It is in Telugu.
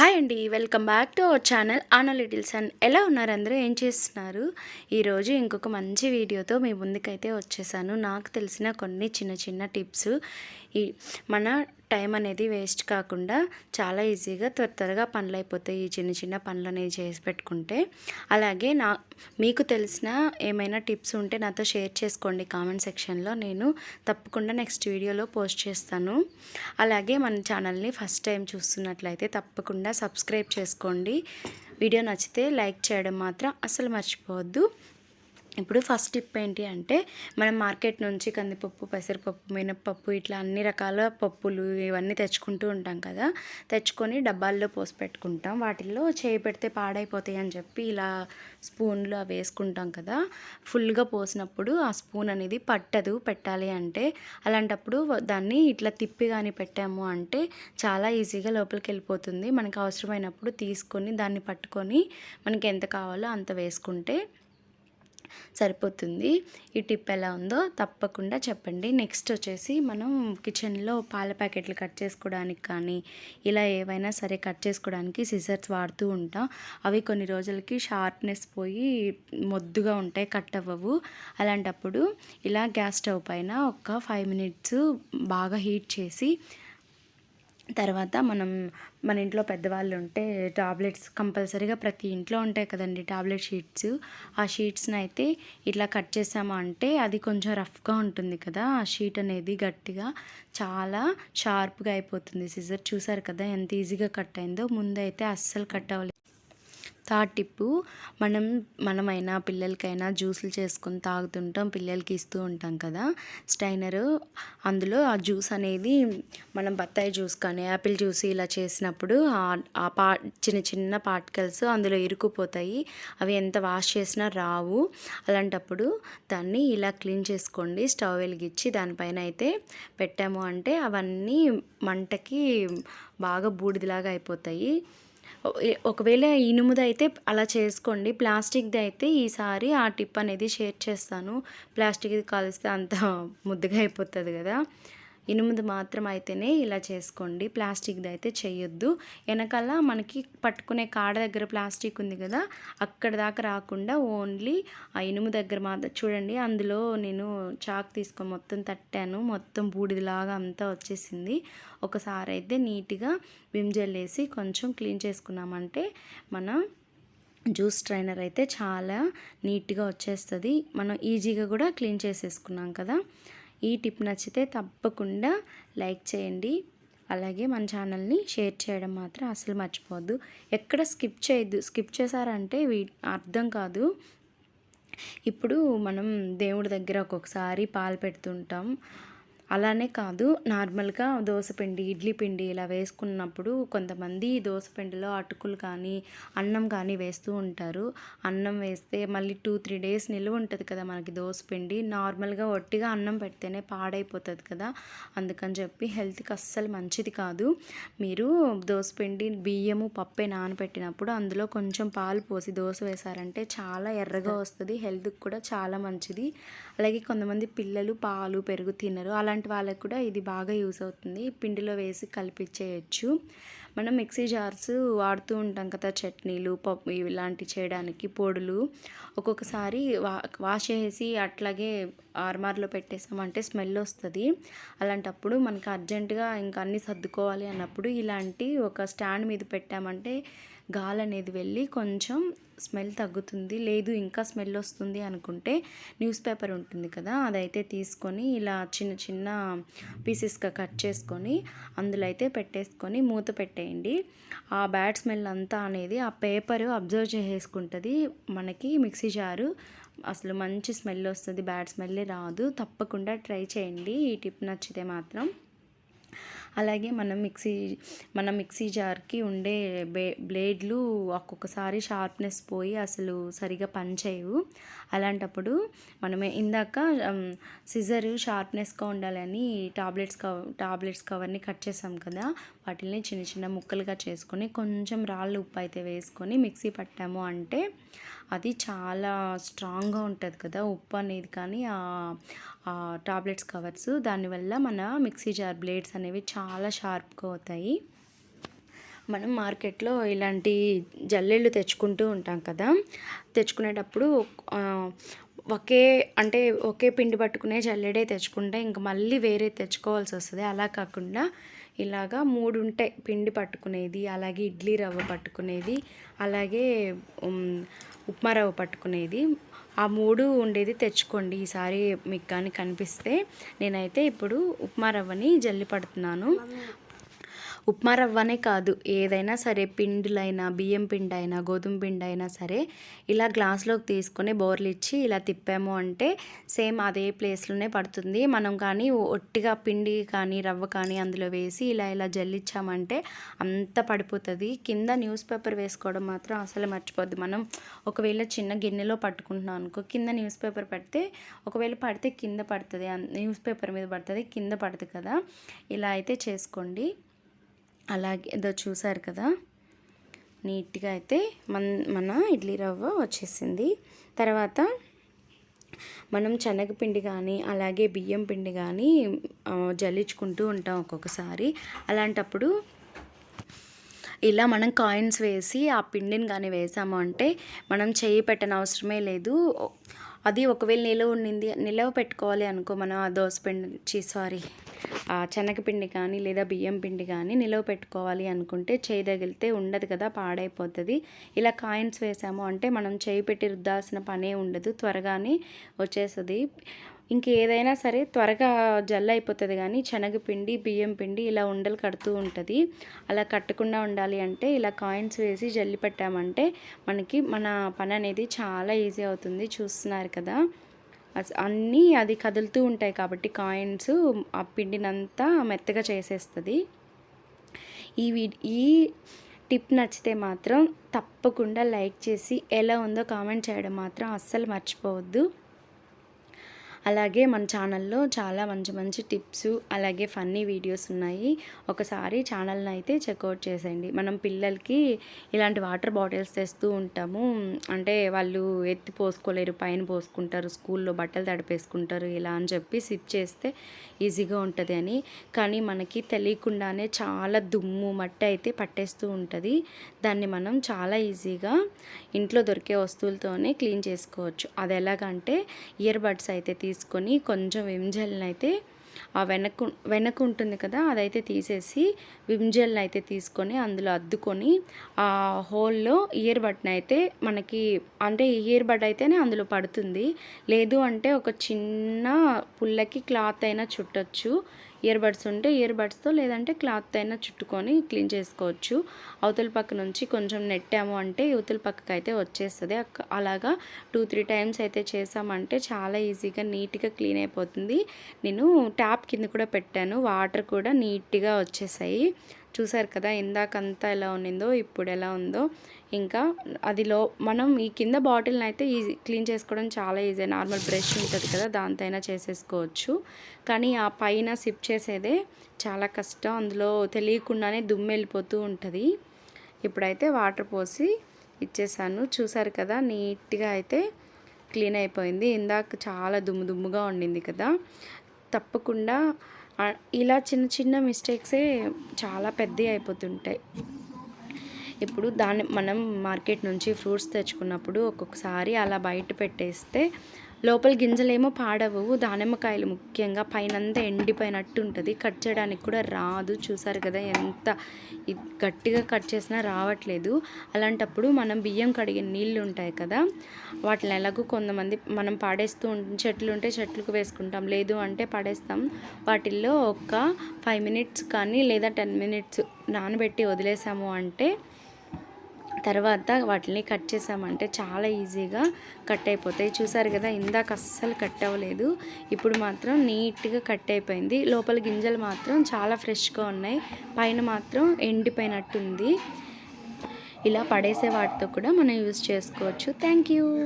హాయ్ అండి welcome back to our channel Ana little sun ఎలా ఉన్నారు అందరూ? ఏం చేస్తున్నారు? ఈరోజు ఇంకొక మంచి వీడియోతో మీ ముందుకైతే వచ్చేసాను. నాకు తెలిసిన కొన్ని చిన్న చిన్న టిప్స్. ఈ మన టైం అనేది వేస్ట్ కాకుండా చాలా ఈజీగా త్వర త్వరగా పనులు అయిపోతాయి ఈ చిన్న చిన్న పనులు అనేవి చేసి పెట్టుకుంటే. అలాగే నా మీకు తెలిసిన ఏమైనా టిప్స్ ఉంటే నాతో షేర్ చేసుకోండి కామెంట్ సెక్షన్లో. నేను తప్పకుండా నెక్స్ట్ వీడియోలో పోస్ట్ చేస్తాను. అలాగే మన ఛానల్ని ఫస్ట్ టైం చూస్తున్నట్లయితే తప్పకుండా సబ్స్క్రైబ్ చేసుకోండి. వీడియో నచ్చితే లైక్ చేయడం మాత్రం అసలు మర్చిపోవద్దు. ఇప్పుడు ఫస్ట్ టిప్ ఏంటి అంటే మనం మార్కెట్ నుంచి కందిపప్పు పెసరపప్పు మినప్పప్పు ఇట్లా అన్ని రకాల పప్పులు ఇవన్నీ తెచ్చుకుంటూ ఉంటాం కదా. తెచ్చుకొని డబ్బాల్లో పోసి పెట్టుకుంటాం. వాటిల్లో చేయి పెడితే పాడైపోతాయి అని చెప్పి ఇలా స్పూన్లు అవి వేసుకుంటాం కదా. ఫుల్గా పోసినప్పుడు ఆ స్పూన్ అనేది పట్టదు పెట్టాలి అంటే. అలాంటప్పుడు దాన్ని ఇట్లా తిప్పి కానీ పెట్టాము అంటే చాలా ఈజీగా లోపలికి వెళ్ళిపోతుంది. మనకు అవసరమైనప్పుడు తీసుకొని దాన్ని పట్టుకొని మనకి ఎంత కావాలో అంత వేసుకుంటే సరిపోతుంది. ఈ టిప్ ఎలా ఉందో తప్పకుండా చెప్పండి. నెక్స్ట్ వచ్చేసి మనం కిచెన్లో పాల ప్యాకెట్లు కట్ చేసుకోవడానికి కానీ ఇలా ఏవైనా సరే కట్ చేసుకోవడానికి సిజర్స్ వాడుతూ ఉంటాం. అవి కొన్ని రోజులకి షార్ప్నెస్ పోయి మొద్దుగా ఉంటాయి కట్ అవ్వవు. అలాంటప్పుడు ఇలా గ్యాస్ స్టవ్ పైన ఒక ఫైవ్ మినిట్స్ బాగా హీట్ చేసి తర్వాత మనం మన ఇంట్లో పెద్దవాళ్ళు ఉంటే టాబ్లెట్స్ కంపల్సరీగా ప్రతి ఇంట్లో ఉంటాయి కదండి టాబ్లెట్ షీట్స్. ఆ షీట్స్ని అయితే ఇట్లా కట్ చేసాము అంటే అది కొంచెం రఫ్గా ఉంటుంది కదా ఆ షీట్ అనేది గట్టిగా చాలా షార్ప్గా అయిపోతుంది. సిజర్ చూసారు కదా ఎంత ఈజీగా కట్ అయిందో. ముందైతే అస్సలు కట్ అవ్వలేదు. Third tip. మనం మనమైనా పిల్లలకైనా జ్యూసులు చేసుకొని తాగుతుంటాం పిల్లలకి ఇస్తూ ఉంటాం కదా. స్టైనరు అందులో ఆ జ్యూస్ అనేది మనం బత్తాయి జ్యూస్ కానీ యాపిల్ జ్యూస్ ఇలా చేసినప్పుడు ఆ పా చిన్న చిన్న పార్టికల్స్ అందులో ఇరుకుపోతాయి అవి ఎంత వాష్ చేసినా రావు. అలాంటప్పుడు దాన్ని ఇలా క్లీన్ చేసుకోండి. స్టవ్ వెలిగించి దానిపైన అయితే పెట్టాము అంటే అవన్నీ మంటకి బాగా బూడిదలాగా అయిపోతాయి. ఒకవేళ ఇనుముది అయితే అలా చేసుకోండి. ప్లాస్టిక్ది అయితే ఈసారి ఆ టిప్ అనేది షేర్ చేస్తాను. ప్లాస్టిక్ది కాలిస్తే అంత ముద్దుగా అయిపోతుంది కదా. ఇనుముది మాత్రం అయితేనే ఇలా చేసుకోండి. ప్లాస్టిక్ది అయితే చేయొద్దు వెనకాల మనకి పట్టుకునే కాడ దగ్గర ప్లాస్టిక్ ఉంది కదా అక్కడ దాకా రాకుండా ఓన్లీ ఆ ఇనుము దగ్గర మాత్రం చూడండి అందులో నేను చాక్ తీసుకొని మొత్తం తట్టాను. మొత్తం బూడిదిలాగా అంతా వచ్చేసింది. ఒకసారి అయితే నీట్గా విమ్ జెల్ వేసి కొంచెం క్లీన్ చేసుకున్నామంటే మన జ్యూస్ ట్రైనర్ అయితే చాలా నీట్గా వచ్చేస్తుంది. మనం ఈజీగా కూడా క్లీన్ చేసేసుకున్నాం కదా. ఈ టిప్ నచ్చితే తప్పకుండా లైక్ చేయండి. అలాగే మన ఛానల్ని షేర్ చేయడం మాత్రం అసలు మర్చిపోవద్దు. ఎక్కడ స్కిప్ చేయొద్దు స్కిప్ చేశారంటే వీ అర్థం కాదు. ఇప్పుడు మనం దేవుడి దగ్గర ఒక్కొక్కసారి పాలు పెడుతుంటాం. అలానే కాదు నార్మల్గా దోశపిండి ఇడ్లీ పిండి ఇలా వేసుకున్నప్పుడు కొంతమంది దోశపిండిలో అటుకులు కానీ అన్నం కానీ వేస్తూ ఉంటారు. అన్నం వేస్తే మళ్ళీ టూ త్రీ డేస్ నిల్వ ఉంటుంది కదా మనకి దోశపిండి నార్మల్గా ఒట్టిగా అన్నం పెడితేనే పాడైపోతుంది కదా. అందుకని చెప్పి హెల్త్కి అస్సలు మంచిది కాదు. మీరు దోశపిండి బియ్యము పప్పే నానబెట్టినప్పుడు అందులో కొంచెం పాలు పోసి దోశ వేశారంటే చాలా ఎర్రగా వస్తుంది హెల్త్కి కూడా చాలా మంచిది. అలాగే కొంతమంది పిల్లలు పాలు పెరుగు తినరు. అలాంటి అలాంటి వాళ్ళకి కూడా ఇది బాగా యూస్ అవుతుంది. పిండిలో వేసి కలిపించేయచ్చు మనం మిక్సీ జార్స్ వాడుతూ ఉంటాం కదా చట్నీలు పప్పు ఇలాంటి చేయడానికి పొడులు. ఒక్కొక్కసారి వా వాష్ చేసి అట్లాగే ఆర్మార్లో పెట్టేసామంటే స్మెల్ వస్తుంది. అలాంటప్పుడు మనకి అర్జెంటుగా ఇంకా అన్నీ సర్దుకోవాలి అన్నప్పుడు ఇలాంటి ఒక స్టాండ్ మీద పెట్టామంటే గాలి అనేది వెళ్ళి కొంచెం స్మెల్ తగ్గుతుంది. లేదు ఇంకా స్మెల్ వస్తుంది అనుకుంటే న్యూస్ పేపర్ ఉంటుంది కదా అదైతే తీసుకొని ఇలా చిన్న చిన్న పీసెస్గా కట్ చేసుకొని అందులో అయితే పెట్టేసుకొని మూత పెట్టేయండి. ఆ బ్యాడ్ స్మెల్ అంతా అనేది ఆ పేపర్ అబ్జర్వ్ చేసేసుకుంటుంది మనకి మిక్సీ జారు. అసలు మంచి స్మెల్ వస్తుంది బ్యాడ్ స్మెల్లే రాదు. తప్పకుండా ట్రై చేయండి. ఈ టిప్ నచ్చితే మాత్రం. అలాగే మనం మిక్సీ మన మిక్సీ జార్కి ఉండే బే బ్లేడ్లు ఒక్కొక్కసారి షార్ప్నెస్ పోయి అసలు సరిగా పనిచేయవు. అలాంటప్పుడు మనమే ఇందాక సిజర్ షార్ప్నెస్గా ఉండాలని టాబ్లెట్స్ కవర్ టాబ్లెట్స్ కవర్ని కట్ చేసాం కదా వాటిని చిన్న చిన్న ముక్కలుగా చేసుకొని కొంచెం రాళ్ళు ఉప్పు అయితే వేసుకొని మిక్సీ పట్టాము అంటే అది చాలా స్ట్రాంగ్గా ఉంటుంది కదా ఉప్పు అనేది కానీ టాబ్లెట్స్ కవర్స్. దానివల్ల మన మిక్సీ జార్ బ్లేడ్స్ అనేవి చాలా షార్ప్గా అవుతాయి. మనం మార్కెట్లో ఇలాంటి జల్లెళ్ళు తెచ్చుకుంటూ ఉంటాం కదా తెచ్చుకునేటప్పుడు ఒకే అంటే ఒకే పిండి పట్టుకునే జల్లెడే తెచ్చుకుంటే ఇంక మళ్ళీ వేరే తెచ్చుకోవాల్సి వస్తుంది. అలా కాకుండా ఇలాగా మూడు ఉంటాయి పిండి పట్టుకునేది అలాగే ఇడ్లీ రవ్వ పట్టుకునేది అలాగే ఉప్మా రవ్వ పట్టుకునేది. ఆ మూడు ఉండేది తెచ్చుకోండి. ఈసారి మీకు కానీ కనిపిస్తే నేనైతే ఇప్పుడు ఉప్మా రవ్వని జల్లి పడుతున్నాను. ఉప్మా రవ్వనే కాదు ఏదైనా సరే పిండిలైనా బియ్యం పిండి అయినా గోధుమ పిండి అయినా సరే ఇలా గ్లాస్లోకి తీసుకొని బోర్లు ఇచ్చి ఇలా తిప్పాము అంటే సేమ్ అదే ప్లేస్లోనే పడుతుంది. మనం కానీ ఒట్టిగా పిండి కానీ రవ్వ కానీ అందులో వేసి ఇలా ఇలా జల్లిచ్చామంటే అంత పడిపోతుంది. కింద న్యూస్ పేపర్ వేసుకోవడం మాత్రం అసలు మర్చిపోద్ది. మనం ఒకవేళ చిన్న గిన్నెలో పట్టుకుంటున్నాం అనుకో కింద న్యూస్ పేపర్ పెడితే ఒకవేళ పడితే కింద పడుతుంది. న్యూస్ పేపర్ మీద పడుతుంది కింద పడుతుంది కదా. ఇలా అయితే చేసుకోండి. అలాగే ఏదో చూసారు కదా? నీట్గా అయితే మన మన ఇడ్లీ రవ్వ వచ్చేసింది. తర్వాత మనం శనగపిండి కానీ అలాగే బియ్యం పిండి కానీ జల్లించుకుంటూ ఉంటాం ఒక్కొక్కసారి. అలాంటప్పుడు ఇలా మనం కాయిన్స్ వేసి ఆ పిండిని కానీ వేసాము అంటే మనం చేయి పెట్టనవసరమే లేదు. అది ఒకవేళ నిలవ ఉండింది నిలవ పెట్టుకోవాలి అనుకో మనం ఆ దోశ పిండి సారీ ఆ శనగపిండి కానీ లేదా బియ్యం పిండి కానీ నిలవ పెట్టుకోవాలి అనుకుంటే చేయి తగిలితే ఉండదు కదా పాడైపోతుంది. ఇలా కాయిన్స్ వేసాము అంటే మనం చేయి పెట్టి రుద్దాల్సిన పనే ఉండదు త్వరగానే వచ్చేస్తుంది. ఇంకేదైనా సరే త్వరగా జల్ల అయిపోతుంది కానీ శనగపిండి బియ్యం పిండి ఇలా ఉండలు కడుతూ ఉంటుంది. అలా కట్టకుండా ఉండాలి అంటే ఇలా కాయిన్స్ వేసి జల్లి పెట్టామంటే మనకి మన పని అనేది చాలా ఈజీ అవుతుంది. చూస్తున్నారు కదా? అన్నీ అది కదులుతూ ఉంటాయి కాబట్టి కాయిన్స్ ఆ పిండినంతా మెత్తగా చేసేస్తుంది. ఈ వీ ఈ టిప్ నచ్చితే మాత్రం తప్పకుండా లైక్ చేసి ఎలా ఉందో కామెంట్ చేయడం మాత్రం అస్సలు మర్చిపోవద్దు. అలాగే మన ఛానల్లో చాలా మంచి మంచి టిప్స్ అలాగే ఫన్నీ వీడియోస్ ఉన్నాయి. ఒకసారి ఛానల్ని అయితే చెక్అవుట్ చేసేయండి. మనం పిల్లలకి ఇలాంటి వాటర్ బాటిల్స్ తెస్తూ ఉంటాము. అంటే వాళ్ళు ఎత్తి పోసుకోలేరు పైన పోసుకుంటారు స్కూల్లో బట్టలు తడిపేసుకుంటారు ఇలా అని చెప్పి సిప్ చేస్తే ఈజీగా ఉంటుంది అని. కానీ మనకి తెలియకుండానే చాలా దుమ్ము మట్టి అయితే పట్టేస్తూ ఉంటుంది. దాన్ని మనం చాలా ఈజీగా ఇంట్లో దొరికే వస్తువులతోనే క్లీన్ చేసుకోవచ్చు. అది ఎలాగంటే ఇయర్ బడ్స్ అయితే తీసుకొని కొంచెం విమ్జెల్ని అయితే ఆ వెనక వెనక ఉంటుంది కదా అదైతే తీసేసి విమ్జెల్ని అయితే తీసుకొని అందులో అద్దుకొని ఆ హోల్లో ఇయర్ బడ్ని అయితే మనకి అంటే ఇయర్ బడ్ అయితేనే అందులో పడుతుంది. లేదు అంటే ఒక చిన్న పుల్లకి క్లాత్ అయినా చుట్టొచ్చు. ఇయర్ బడ్స్ ఉంటే ఇయర్ బడ్స్తో లేదంటే క్లాత్ అయినా చుట్టుకొని క్లీన్ చేసుకోవచ్చు. అవతల పక్క నుంచి కొంచెం నెట్టాము అంటే యువతల పక్కకి అయితే వచ్చేస్తుంది. అక్క- అలాగా టూ త్రీ టైమ్స్ అయితే చేసామంటే చాలా ఈజీగా నీట్గా క్లీన్ అయిపోతుంది. నేను ట్యాప్ కింద కూడా పెట్టాను. వాటర్ కూడా నీట్గా వచ్చేసాయి. చూసారు కదా ఇందాకంతా ఎలా ఉన్నిందో ఇప్పుడు ఎలా ఉందో. ఇంకా అదిలో మనం ఈ కింద బాటిల్ని అయితే ఈజీ క్లీన్ చేసుకోవడం చాలా ఈజీ. నార్మల్ బ్రష్ ఉంటుంది కదా దాంతో అయినా చేసేసుకోవచ్చు. కానీ ఆ పైన సిప్ చేసేదే చాలా కష్టం. అందులో తెలియకుండానే దుమ్ము వెళ్ళిపోతూ ఉంటుంది. ఇప్పుడైతే వాటర్ పోసి ఇచ్చేసాను. చూసారు కదా నీట్గా అయితే క్లీన్ అయిపోయింది. ఇందాక చాలా దుమ్ము దుమ్ముగా ఉండింది కదా. తప్పకుండా ఇలా చిన్న చిన్న మిస్టేక్సే చాలా పెద్దవి అయిపోతుంటాయి. ఇప్పుడు దాన్ని మనం మార్కెట్ నుంచి ఫ్రూట్స్ తెచ్చుకున్నప్పుడు ఒక్కొక్కసారి అలా బయట పెట్టేస్తే లోపల గింజలేమో పాడవు దానిమ్మకాయలు ముఖ్యంగా పైనంతా ఎండిపోయినట్టు ఉంటుంది కట్ చేయడానికి కూడా రాదు. చూసారు కదా ఎంత గట్టిగా కట్ చేసినా రావట్లేదు. అలాంటప్పుడు మనం బియ్యం కడిగిన నీళ్ళు ఉంటాయి కదా వాటిని ఎలాగో కొంతమంది మనం పాడేస్తూ చెట్లు ఉంటే చెట్లకు వేసుకుంటాం. లేదు అంటే పడేస్తాం. వాటిల్లో ఒక ఫైవ్ మినిట్స్ కానీ లేదా టెన్ మినిట్స్ నానబెట్టి వదిలేసాము అంటే తర్వాత వాటిని కట్ చేసామంటే చాలా ఈజీగా కట్ అయిపోతాయి. చూసారు కదా ఇందాక అస్సలు కట్ అవ్వలేదు. ఇప్పుడు మాత్రం నీట్గా కట్ అయిపోయింది. లోపల గింజలు మాత్రం చాలా ఫ్రెష్గా ఉన్నాయి. పైన మాత్రం ఎండిపోయినట్టుంది. ఇలా పడేసే వాటితో కూడా మనం యూజ్ చేసుకోవచ్చు. Thank you.